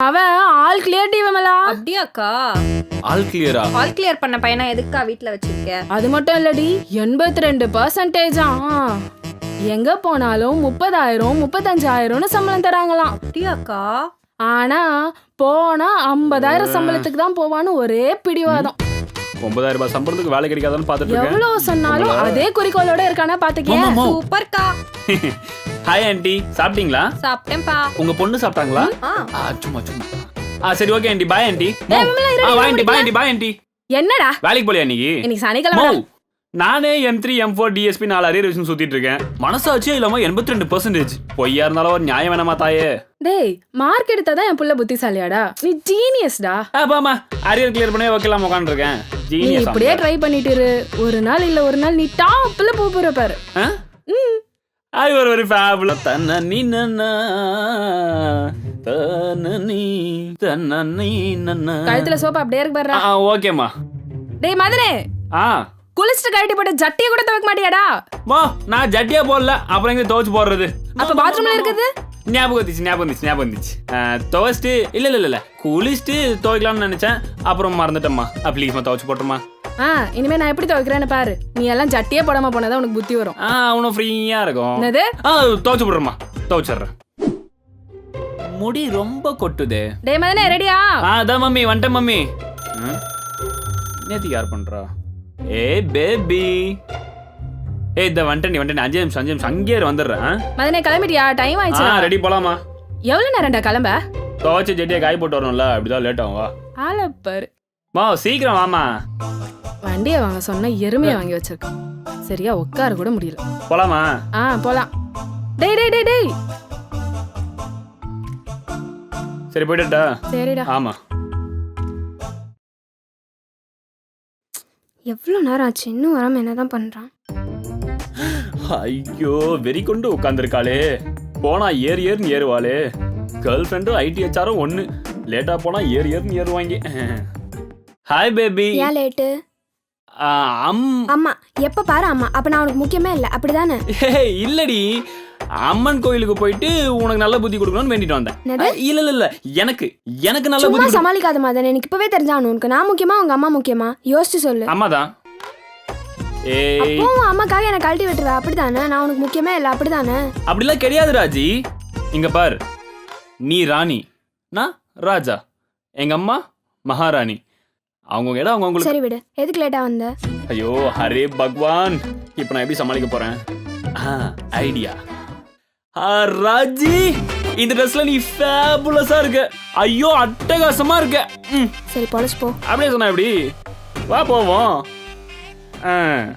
அவன் all clear D Vimala அப்படியாக்கா? All கிளியரா ஆல் கிளியர் பண்ண பையனா எதுக்கா வீட்ல வச்சிருக்க? அது மட்டும் இல்லடி எண்பத்தி ரெண்டு பர்சன்டேஜா எங்க போனாலும் முப்பதாயிரம் முப்பத்தஞ்சாயிரம்னு சம்பளம் தராங்களாம். அப்படியாக்கா? ஆனா போனா ஐம்பதாயிரம் சம்பளத்துக்கு தான் போவான்னு ஒரே பிடிவாதம். ஒன்பதாயிரம் ரூபாய் சம்பளத்துக்கு வேலை கிடைக்காதான்னு பார்த்துட்டு இருக்கேன். எவ்வளவு சொன்னாலும் அதே குறிக்கோளோட இருக்கானா பாத்துக்கேன் ஆமாமா. சூப்பர்க்கா ஹாய் ஆண்டி சாப்பிட்டீங்களா? சாப்பிட்டேன்ப்பா. உங்க பொண்ணு சாப்பிட்டாங்களா? ஆ. ஆ, சும்மா சும்மா. ஆ சரி okay aunty bye aunty Vimala, இருடி, ஆ இருடி, bye aunty. Bye aunty bye aunty என்னடா? வேலைக்கு போலியா இன்னைக்கு இன்னைக்கு சனிக்கிழமை மோ, நானே M three M four DSP நாலு அரியர் விஷயம் சுத்திட்டு இருக்கேன். மனசாச்சே இல்லாம எண்பத்தி ரெண்டு பர்சன்டேஜ் பொய்யா இருந்தாலும் ஒரு நியாயம் வேணாமா தாயே? டேய் மார்க் எடுத்தாதான் என் புள்ள புத்திசாலியாடா. நீ ஜீனியஸ்டா ஆமாமா அரியர் கிளியர் பண்ணி வைக்கலாம் உட்காந்துருக்கேன் நீ ஜீனியஸ் இப்படியே ட்ரை பண்ணிட்டு இரு. ஒரு நாள் இல்ல ஒரு நாள் நீ டாப்ல போக போற பாரு. ஐ ஒரு வெரி ஃபேபுல தன்ன நீ நன்னா. தன்ன நீ தன்ன நீ நன்னா. கழுத்துல சோப்பு அப்படியே இருக்கு பாரு ஆ ஓகேம்மா. டேய் மதனே ஆ. குளிச்சுட்டு கழட்டி போட்டு ஜட்டியை கூட துவைக்க மாட்டியாடா? வா நான் ஜட்டியா போடல அப்புறம் எங்க துவைச்சு போடுறது? அப்ப பாத்ரூம்ல இருக்குது ஞாபகம் வந்துச்சு ஞாபகம் வந்துச்சு ஞாபகம் வந்துச்சு. துவைச்சிட்டு இல்ல இல்ல இல்ல குளிச்சுட்டு துவைக்கலாம்னு நினைச்சேன். அப்புறம் மறந்துட்டேம்மா. ப்ளீஸ்மா துவைச்சு போட்டுமா ஆ இனிமே நான் எப்படி துவைக்கிறேன்னு பாரு. நீ எல்லாம் ஜட்டியே போடாம போனாதான் உனக்கு புத்தி வரும். ஆ அவனும் ஃப்ரீயா இருக்கும். என்னது? ஆ துவைச்சு போடுறேம்மா துவைச்சிடுறேன் முடி ரொம்ப கொட்டுதே. டேய் மதனே ரெடியா ஆ அதான் மம்மி வந்துட்டேன் மம்மி? நேத்து யார் பண்றா? ஏ பேபி ஏய் இந்த வந்துட்டேன் நீ வந்துட்டேன் அஞ்சு நிமிஷம் அஞ்சு நிமிஷம். அங்கேயே வந்துடுறேன்? மதனே கிளம்பிட்டியா? டைம் ஆயிடுச்சு ரெடி போலாமா எவ்வளவு நேரம்டா கிளம்ப? துவைச்ச ஜெட்டியை காய் போட்டு வரணும்ல அப்படிதான் லேட் ஆகும் வா. ஆள பாரு மா சீக்கிரம் வாமா வண்டியை வாங்க சொன்னா எருமையை வாங்கி வச்சிருக்கான் சரியா உட்கார கூட முடியல. போலாமா? ஆ போலாம். டேய் டேய் டேய் டேய். சரி போயிட்டுட்டா சரிடா. ஆமா. எவ்வளோ நேரம் ஆச்சு? இன்னும் வராமல் என்ன தான் பண்ணுறான் ஐயோ வெறி கொண்டு உட்காந்துருக்காளே போனா ஏறு ஏறுன்னு ஏறுவாளே. கேர்ள் ஃப்ரெண்டும் ஐடி ஹெச்ஆரும் ஒன்று லேட்டாக போனா ஏறு ஏறுன்னு ஏறுவாங்க. ஹாய் பேபி ஏன் லேட்டு அம். அம்மா எப்போ பாரு அம்மா. அப்போ நான் உனக்கு முக்கியமே இல்லை. அப்படிதானே? இல்லடி. அம்மன் கோயிலுக்கு போயிட்டு உனக்கு நல்ல புத்தி கொடுக்கணும்னு வேண்டிட்டு வந்தேன். இல்ல இல்ல இல்ல. எனக்கு எனக்கு நல்ல புத்தி சமாளிக்காத மாதிரி எனக்கு இப்போவே தெரிஞ்சாகணும் உனக்கு நான் முக்கியமா உங்க அம்மா முக்கியமா? யோசிச்சு சொல்லு. அம்மாதான். ஏய். அப்போ உன் அம்மாக்காக என்னை கழட்டி விட்டுருவ அப்படிதானே நான் உனக்கு முக்கியமே இல்லை. அப்படிதானே அப்படிலாம் கிடையாது ராஜி. இங்க பார். நீ ராணி. நான் ராஜா. எங்க அம்மா மகாராணி. அவங்க இடம் அவங்க உங்களுக்கு சரி விடு. எதுக்கு லேட்டா வந்த? ஐயோ ஹரே பகவான். இப்போ நான் எப்படி சமாளிக்க போறேன்? ஐடியா ராஜி இந்த ட்ரெஸ்ல நீ ஃபேபுலஸா இருக்க. ஐயோ அட்டகாசமா இருக்க. சரி பொழைச்சு போ. அப்படியே சொன்னா எப்படி? வா போவோம். ஆ